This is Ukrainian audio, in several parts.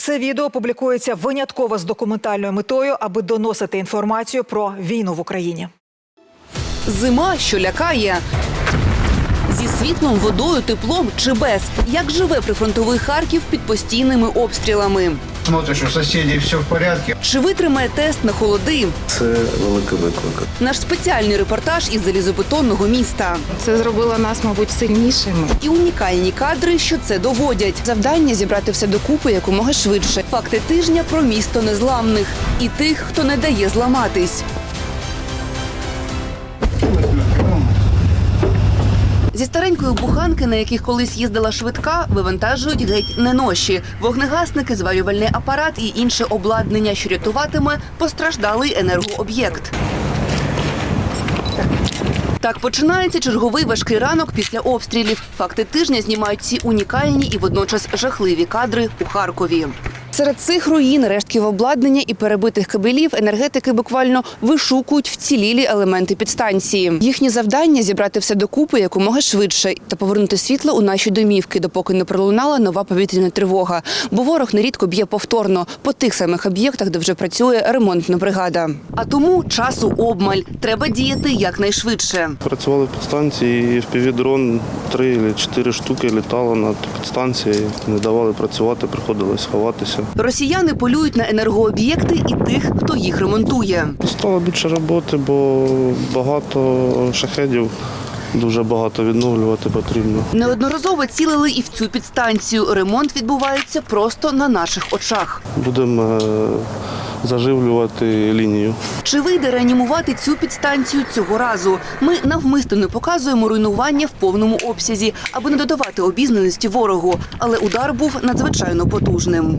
Це відео публікується винятково з документальною метою, аби доносити інформацію про війну в Україні. Зима, що лякає. Зі світлом, водою, теплом чи без. Як живе прифронтовий Харків під постійними обстрілами? Смотришь, у соседей все в порядке. Чи витримає тест на холоди? Це великий виклик. Наш спеціальний репортаж із залізобетонного міста. Це зробило нас, мабуть, сильнішими. І унікальні кадри, що це доводять. Завдання зібрати все докупи якомога швидше. Факти тижня про місто незламних і тих, хто не дає зламатись. Старенької буханки, на яких колись їздила швидка, вивантажують геть неноші, вогнегасники, зварювальний апарат і інше обладнання, що рятуватиме постраждалий енергооб'єкт. Так починається черговий важкий ранок після обстрілів. Факти тижня знімають ці унікальні і водночас жахливі кадри у Харкові. Серед цих руїн, рештків обладнання і перебитих кабелів енергетики буквально вишукують вцілілі елементи підстанції. Їхнє завдання зібрати все докупи якомога швидше та повернути світло у наші домівки, допоки не пролунала нова повітряна тривога. Бо ворог нерідко б'є повторно по тих самих об'єктах, де вже працює ремонтна бригада. А тому часу обмаль. Треба діяти якнайшвидше. Працювали підстанції, і впівдрон три чи чотири штуки літало над підстанцією, не давали працювати, приходилось ховатися. Росіяни полюють на енергооб'єкти і тих, хто їх ремонтує. Стало більше роботи, бо багато шахедів, дуже багато відновлювати потрібно. Неодноразово цілили і в цю підстанцію. Ремонт відбувається просто на наших очах. Будемо е, заживлювати лінію. Чи вийде реанімувати цю підстанцію цього разу? Ми навмисно не показуємо руйнування в повному обсязі, аби не додавати обізнаності ворогу. Але удар був надзвичайно потужним.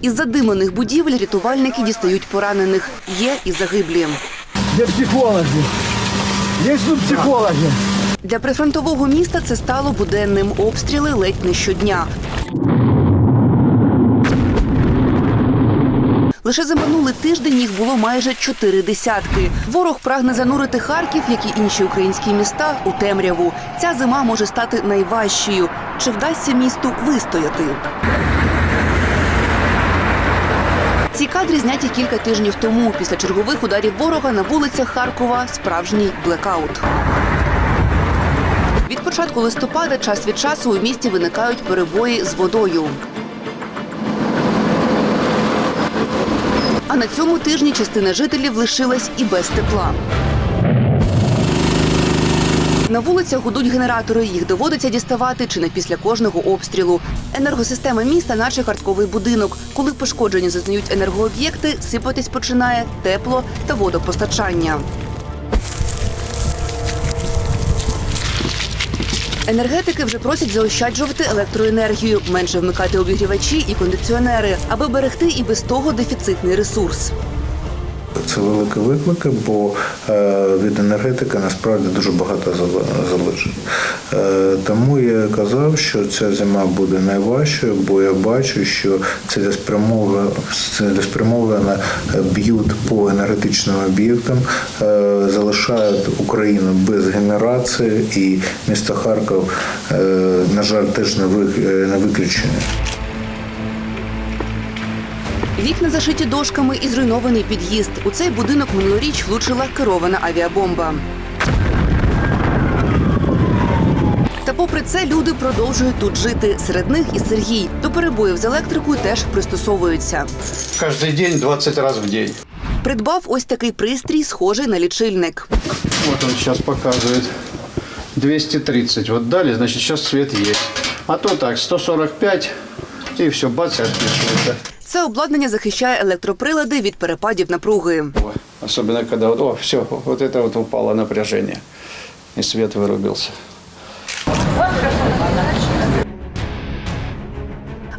Із задимлених будівель рятувальники дістають поранених. Є і загиблі. Где психологи? Есть тут психологи? Для прифронтового міста це стало буденним. Обстріли ледь не щодня. Лише за минулий тиждень їх було майже чотири десятки. Ворог прагне занурити Харків, як і інші українські міста, у темряву. Ця зима може стати найважчою. Чи вдасться місту вистояти? Ці кадри зняті кілька тижнів тому. Після чергових ударів ворога на вулицях Харкова справжній блекаут. Від початку листопада час від часу у місті виникають перебої з водою. А на цьому тижні частина жителів лишилась і без тепла. На вулицях гудуть генератори. Їх доводиться діставати чи не після кожного обстрілу. Енергосистема міста, наче картковий будинок. Коли пошкоджені зазнають енергооб'єкти, сипатись починає тепло та водопостачання. Енергетики вже просять заощаджувати електроенергію, менше вмикати обігрівачі і кондиціонери, аби берегти і без того дефіцитний ресурс. Це великі виклики, бо е, від енергетики насправді дуже багато залежить. Е, Тому я казав, що ця зима буде найважчою, бо я бачу, що цілеспрямовано, цілеспрямовано б'ють по енергетичним об'єктам, е, залишають Україну без генерації, і місто Харків, е, на жаль, теж не ви- е, не виключення. Вікна зашиті дошками і зруйнований під'їзд. У цей будинок минулоріч влучила керована авіабомба. Та попри це люди продовжують тут жити. Серед них і Сергій. До перебоїв з електрикою теж пристосовуються. Каждый день 20 раз в день. Придбав ось такий пристрій, схожий на лічильник. Вот он сейчас показывает 230. Вот дали, значит, сейчас свет есть. А то так, 145, и все, бац, отключился. Це обладнання захищає електроприлади від перепадів напруги. Особливо, коли о, все, от це от упало напряження і світ вырубился.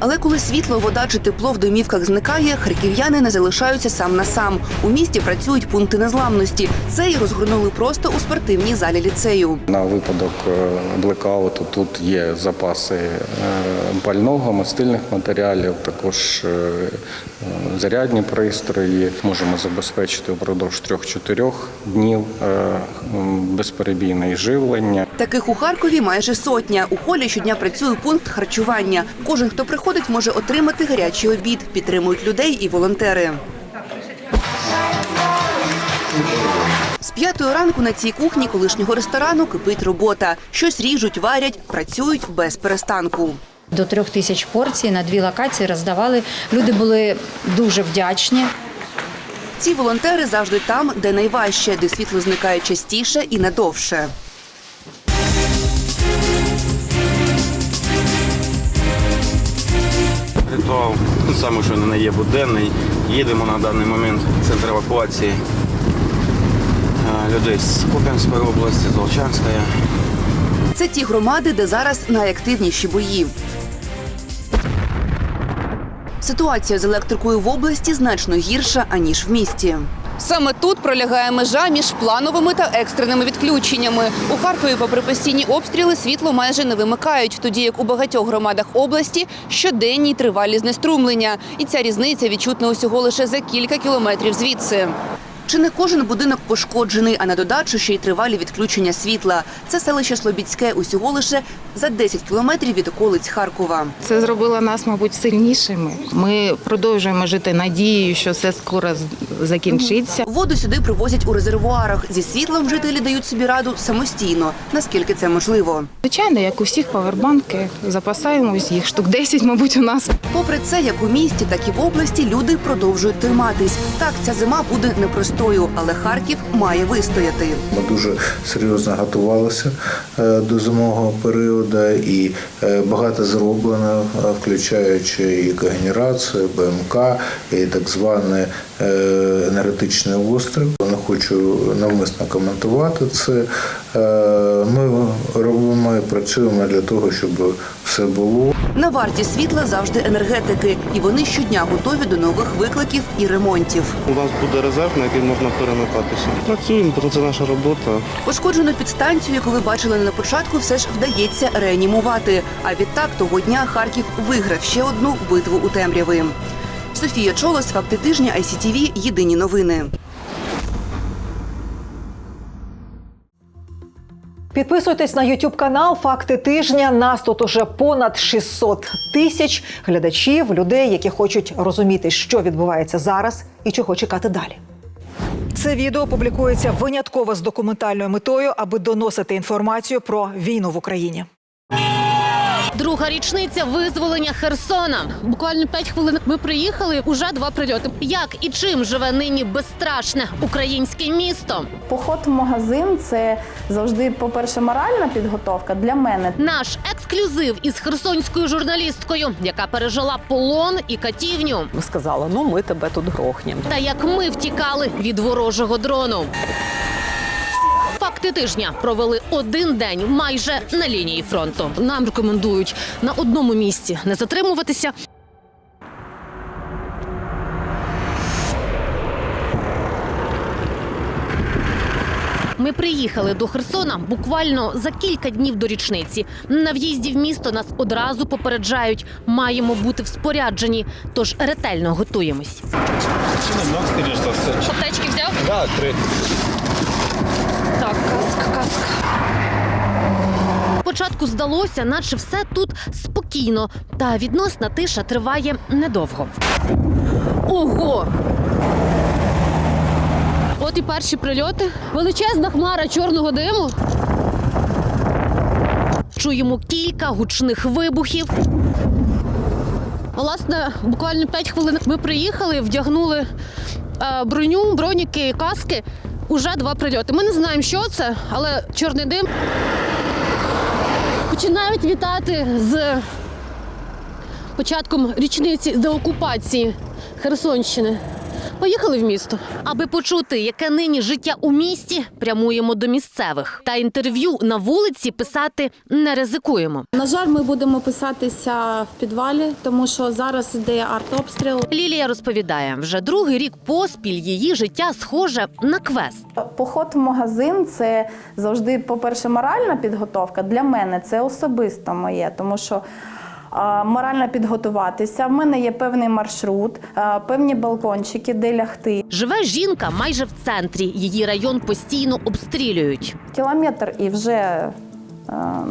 Але коли світло, вода чи тепло в домівках зникає, харків'яни не залишаються сам на сам. У місті працюють пункти незламності. Це й розгорнули просто у спортивній залі ліцею. На випадок е, блекауту тут є запаси е, пального, мастильних матеріалів, також е, зарядні пристрої. Можемо забезпечити впродовж 3-4 днів безперебійне живлення. Таких у Харкові майже сотня. У холі щодня працює пункт харчування. Кожен, хто приходить, може отримати гарячий обід. Підтримують людей і волонтери. З п'ятої ранку на цій кухні колишнього ресторану кипить робота. Щось ріжуть, варять, працюють без перестанку. До трьох тисяч порцій на дві локації роздавали. Люди були дуже вдячні. Ці волонтери завжди там, де найважче, де світло зникає частіше і надовше. Ну, саме, що не є буденний. Їдемо на даний момент в центр евакуації е, людей з Куп'янської області, з Волчанської. Це ті громади, де зараз найактивніші бої. Ситуація з електрикою в області значно гірша аніж в місті. Саме тут пролягає межа між плановими та екстреними відключеннями. У Харкові, попри постійні обстріли, світло майже не вимикають, тоді як у багатьох громадах області щоденні тривалі знеструмлення. І ця різниця відчутна усього лише за кілька кілометрів звідси. Чи не кожен будинок пошкоджений, а на додачу ще й тривалі відключення світла. Це селище Слобідське усього лише за 10 кілометрів від околиць Харкова. Це зробило нас, мабуть, сильнішими. Ми продовжуємо жити надією, що все скоро закінчиться. Воду сюди привозять у резервуарах. Зі світлом жителі дають собі раду самостійно, наскільки це можливо. Звичайно, як у всіх павербанки, запасаємось їх штук 10, мабуть, у нас. Попри це, як у місті, так і в області люди продовжують триматись. Так, ця зима буде непростою, але Харків має вистояти. Ми дуже серйозно готувалися е, до зимового періоду і е, багато зроблено, е, включаючи і когенерацію, БМК, і так званий енергетичний острів. Не хочу навмисно коментувати це. Е, Ми робимо і працюємо для того, щоб все було. На варті світла завжди енергетики, і вони щодня готові до нових викликів і ремонтів. У нас буде резерв, на який можна перемикатися. Працюємо, бо це наша робота. Пошкоджену підстанцію, яку ви бачили на початку, все ж вдається реанімувати. А відтак того дня Харків виграв ще одну битву у темряви. Софія Чолос, факти тижня, ICTV, Єдині новини. Підписуйтесь на YouTube канал Факти тижня. Нас тут уже понад 600 тисяч глядачів, людей, які хочуть розуміти, що відбувається зараз і чого чекати далі. Це відео публікується винятково з документальною метою, аби доносити інформацію про війну в Україні. Друга річниця визволення Херсона. Буквально п'ять хвилин ми приїхали. Уже два прильоти. Як і чим живе нині безстрашне українське місто? Поход в магазин це завжди, по-перше, моральна підготовка для мене. Наш ексклюзив із херсонською журналісткою, яка пережила полон і катівню. Сказала, ну ми тебе тут грохнемо. Та як ми втікали від ворожого дрону. Факти тижня провели один день майже на лінії фронту. Нам рекомендують на одному місці не затримуватися. Ми приїхали до Херсона буквально за кілька днів до річниці. На в'їзді в місто нас одразу попереджають, маємо бути в спорядженні, тож ретельно готуємось. Аптечки взяв? Да, три. Каска. Спочатку здалося, наче все тут спокійно, та відносна тиша триває недовго. Ого! От і перші прильоти. Величезна хмара чорного диму. Чуємо кілька гучних вибухів. Власне, буквально 5 хвилин ми приїхали, вдягнули е, броню, броніки, каски. Уже два прильоти. Ми не знаємо, що це, але чорний дим. Починають вітати з початком річниці деокупації Херсонщини. Поїхали в місто. Аби почути, яке нині життя у місті, прямуємо до місцевих. Та інтерв'ю на вулиці писати не ризикуємо. На жаль, ми будемо писатися в підвалі, тому що зараз іде артобстріл. Лілія розповідає, вже другий рік поспіль її життя схоже на квест. Поход в магазин це завжди, по-перше, моральна підготовка. Для мене це особисто моє, тому що морально підготуватися. В мене є певний маршрут, певні балкончики, де лягти. Живе жінка майже в центрі. Її район постійно обстрілюють. Кілометр і вже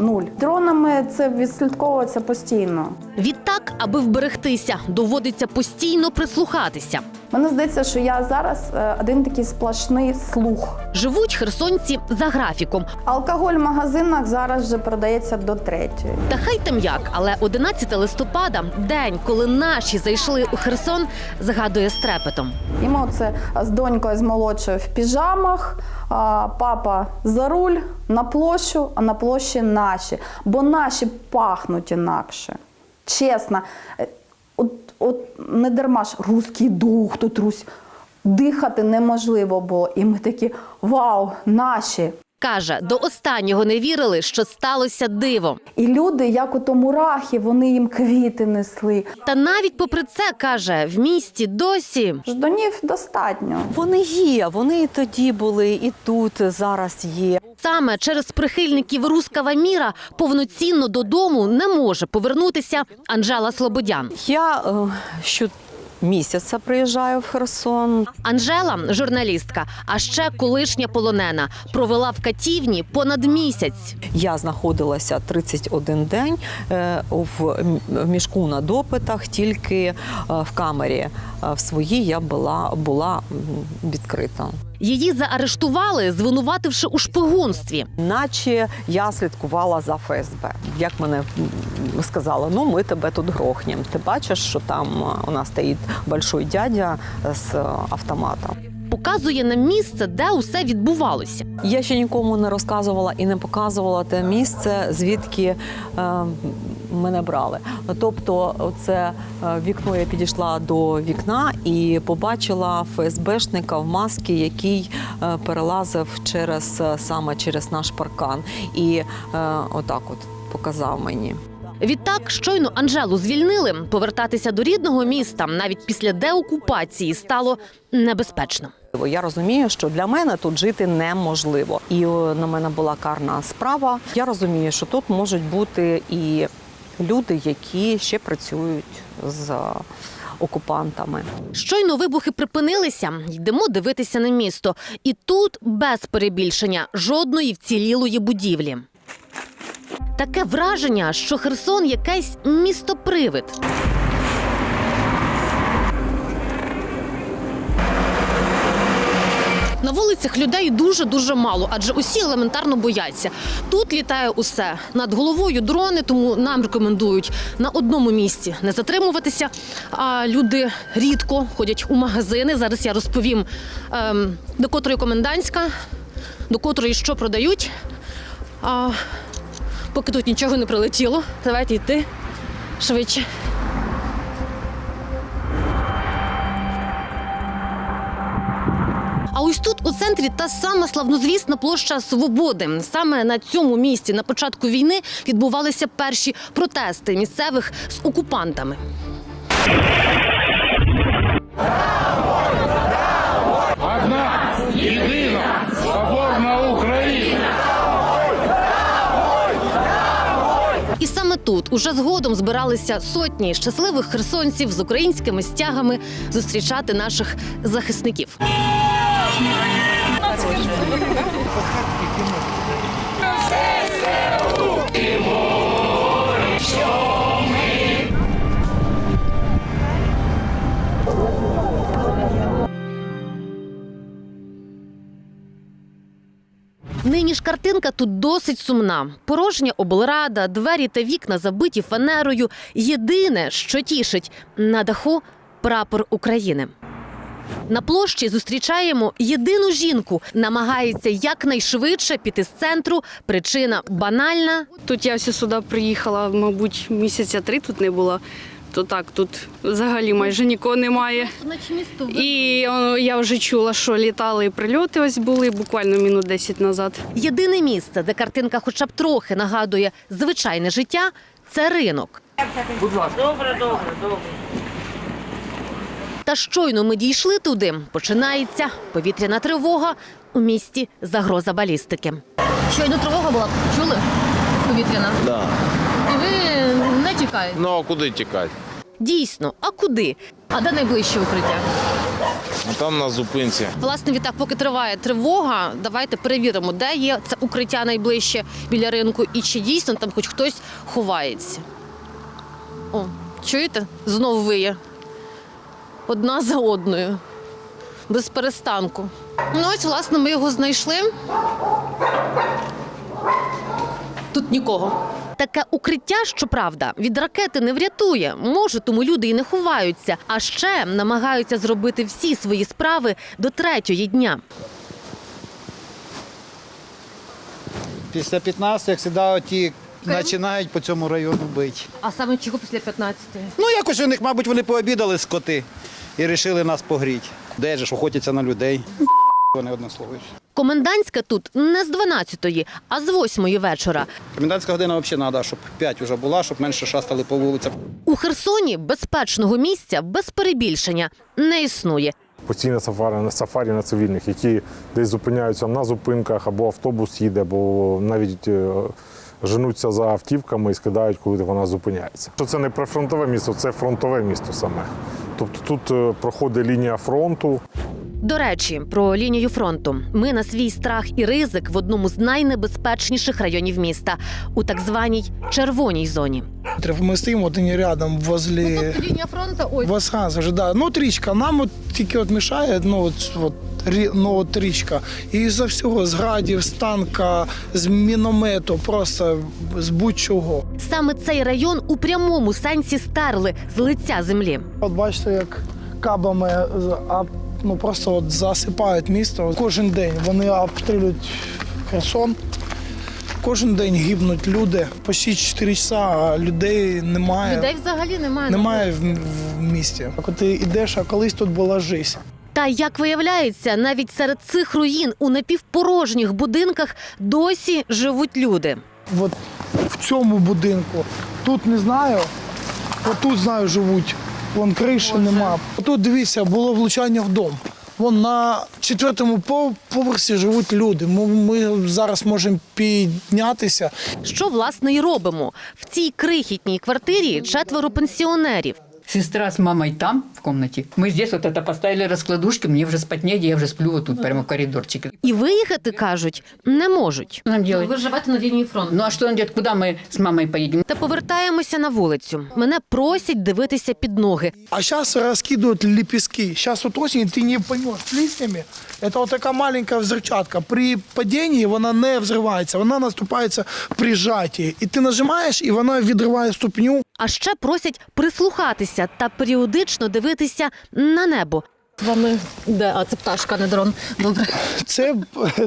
нуль. Дронами це відслідковується постійно. Відтак, аби вберегтися, доводиться постійно прислухатися. Мені здається, що я зараз е, один такий сплошний слух. Живуть херсонці за графіком. Алкоголь в магазинах зараз вже продається до третьої. Та хай там як, але 11 листопада, день, коли наші зайшли у Херсон, згадує з трепетом. І ми оце з донькою з молодшою в піжамах, а, папа за руль на площу, а на площі наші. Бо наші пахнуть інакше. Чесно. От не дарма ж руський дух, тут Русь. Дихати неможливо було. І ми такі вау, наші. Каже, до останнього не вірили, що сталося диво. І люди, як ото мурахи, вони їм квіти несли. Та навіть попри це каже, в місті досі Ждунів достатньо. Вони є, вони і тоді були, і тут зараз є. саме через прихильників рускава міра повноцінно додому не може повернутися Анжела Слободян. Я е, щомісяця приїжджаю в Херсон. Анжела журналістка, а ще колишня полонена, провела в катівні понад місяць. Я знаходилася 31 день е, в м- в мішку на допитах, тільки е, в камері е, в своїй я була, була м, відкрита. Її заарештували, звинувативши у шпигунстві. Наче я слідкувала за ФСБ. Як мене сказали, ну ми тебе тут грохнем. Ти бачиш, що там е, у нас стоїть большой дядя з е, автоматом. Показує нам місце, де усе відбувалося. Я ще нікому не розказувала і не показувала те місце, звідки е, мене брали. Тобто, це е, вікно я підійшла до вікна і побачила ФСБшника в масці, який е, перелазив через е, саме через наш паркан, і е, отак от показав мені. Відтак, щойно Анжелу звільнили, повертатися до рідного міста навіть після деокупації стало небезпечно. Бо Я розумію, що для мене тут жити неможливо. І на мене була карна справа. Я розумію, що тут можуть бути і люди, які ще працюють з окупантами. Щойно вибухи припинилися, йдемо дивитися на місто. І тут без перебільшення жодної вцілілої будівлі. Таке враження, що Херсон якесь містопривид. На вулицях людей дуже дуже мало, адже усі елементарно бояться. Тут літає усе над головою дрони, тому нам рекомендують на одному місці не затримуватися. А люди рідко ходять у магазини. Зараз я розповім ем, до котрої комендантська, до котрої що продають. А, поки тут нічого не прилетіло. Давайте йти швидше. А ось тут центрі та сама славнозвісна площа Свободи. Саме на цьому місці на початку війни відбувалися перші протести місцевих з окупантами. Одна, єдина, соборна Україна. І саме тут уже згодом збиралися сотні щасливих херсонців з українськими стягами зустрічати наших захисників. Нині ж картинка тут досить сумна. Порожня облрада, двері та вікна забиті фанерою. Єдине, що тішить на даху прапор України. На площі зустрічаємо єдину жінку. Намагається якнайшвидше піти з центру. Причина банальна. Тут я ось сюди приїхала, мабуть, місяця три тут не було. то так тут взагалі майже нікого немає. І о, я вже чула, що літали і прильоти ось були буквально минут 10 назад. Єдине місце, де картинка хоча б трохи нагадує звичайне життя, це ринок. Будь ласка. Добре, добре, добре. Та щойно ми дійшли туди, починається повітряна тривога. У місті загроза балістики. Щойно тривога була, чули? Повітряна. Да. І ви не тікаєте. Ну а куди тікати? Дійсно, а куди? А де найближче укриття? А там на зупинці. Власне, відтак, поки триває тривога, давайте перевіримо, де є це укриття найближче біля ринку і чи дійсно там хоч хтось ховається. О, чуєте? Знову виє. Одна за одною. Без перестанку. Ну, ось, власне, ми його знайшли. Тут нікого. Таке укриття, щоправда, від ракети не врятує. Може, тому люди і не ховаються, а ще намагаються зробити всі свої справи до третьої дня. Після 15, як завжди, ті починають по цьому району бити. А саме чого після 15-ї? Ну, якось у них, мабуть, вони пообідали скоти і вирішили нас погріти. Де ж охотяться на людей. Вони однословують. Комендантська тут не з 12-ї, а з 8-ї вечора. Комендантська година взагалі треба, щоб 5 вже була, щоб менше шастали по вулицях. У Херсоні безпечного місця без перебільшення не існує. Постійне сафарі на сафарі на цивільних, які десь зупиняються на зупинках, або автобус їде, або навіть е, женуться за автівками і скидають, коли вона зупиняється. Що це не прифронтове місто, це фронтове місто саме. Тобто тут е, проходить лінія фронту. До речі, про лінію фронту. Ми на свій страх і ризик в одному з найнебезпечніших районів міста у так званій червоній зоні. Мы стоим вот они рядом возле... Лінія фронту ось. Восханса же, да. Ну, от річка. Нам от тільки от мішає, ну, от, от, рі- ну, річка. І за всього, з градів, з танка, з міномету, просто з будь-чого. Саме цей район у прямому сенсі стерли з лиця землі. От бачите, як кабами ну, просто от засипають місто. Кожен день вони обстрілюють Херсон. Кожен день гибнуть люди. Почти 4 часа, а людей немає. Людей взагалі немає. Немає в, в місті. Коли ти йдеш, а колись тут була життя. Та як виявляється, навіть серед цих руїн у напівпорожніх будинках досі живуть люди. От в цьому будинку. Тут не знаю, отут знаю, живуть. Вон криші нема. Тут дивіться, було влучання в дом. Вон на четвертому поверсі живуть люди. Ми, ми зараз можемо піднятися. Що власне і робимо в цій крихітній квартирі четверо пенсіонерів Сестра с мамой там, в комнате. Мы здесь вот это поставили раскладушки, мне уже спать негде, я уже сплю вот тут, прямо в коридорчике. І виїхати кажуть не можуть. Что нам делать? Ви живете на лінії фронту. Ну а что нам делать? Куда мы с мамой поедем? Та повертаємося на вулицю. Мене просять дивитися під ноги. А сейчас раскидывают лепестки. Сейчас вот осень, ты не поймешь, с листьями. Это вот такая маленькая взрывчатка. При падении вона не взривається, вона наступається при жаті. І ти нажимаєш, і вона відриває ступню. А ще просять прислухатися та періодично дивитися на небо. Вами де? А це пташка, не дрон. Добре. Це,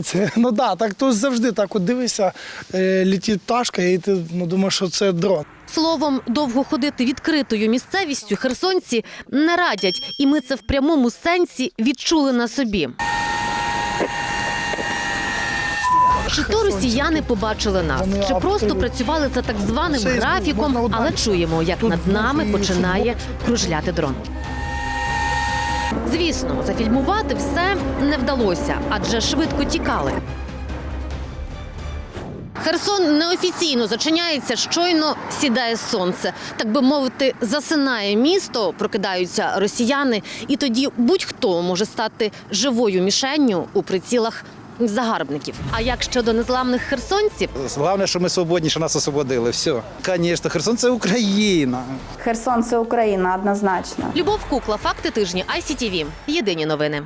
це ну да, так то завжди так. От дивишся, е, летить пташка, і ти ну, думаєш, що це дрон. Словом, довго ходити відкритою місцевістю херсонці не радять, і ми це в прямому сенсі відчули на собі. Чи то росіяни побачили нас, чи просто працювали за так званим графіком, але чуємо, як над нами починає кружляти дрон. Звісно, зафільмувати все не вдалося, адже швидко тікали. Херсон неофіційно зачиняється, щойно сідає сонце. Так би мовити, засинає місто, прокидаються росіяни, і тоді будь-хто може стати живою мішенню у прицілах загарбників. А як щодо незламних херсонців, Головне, що ми свободні, що нас освободили. Все. Звісно, Херсон це Україна. Херсон це Україна однозначно. Любов Кукла, факти тижні, ICTV. Єдині новини.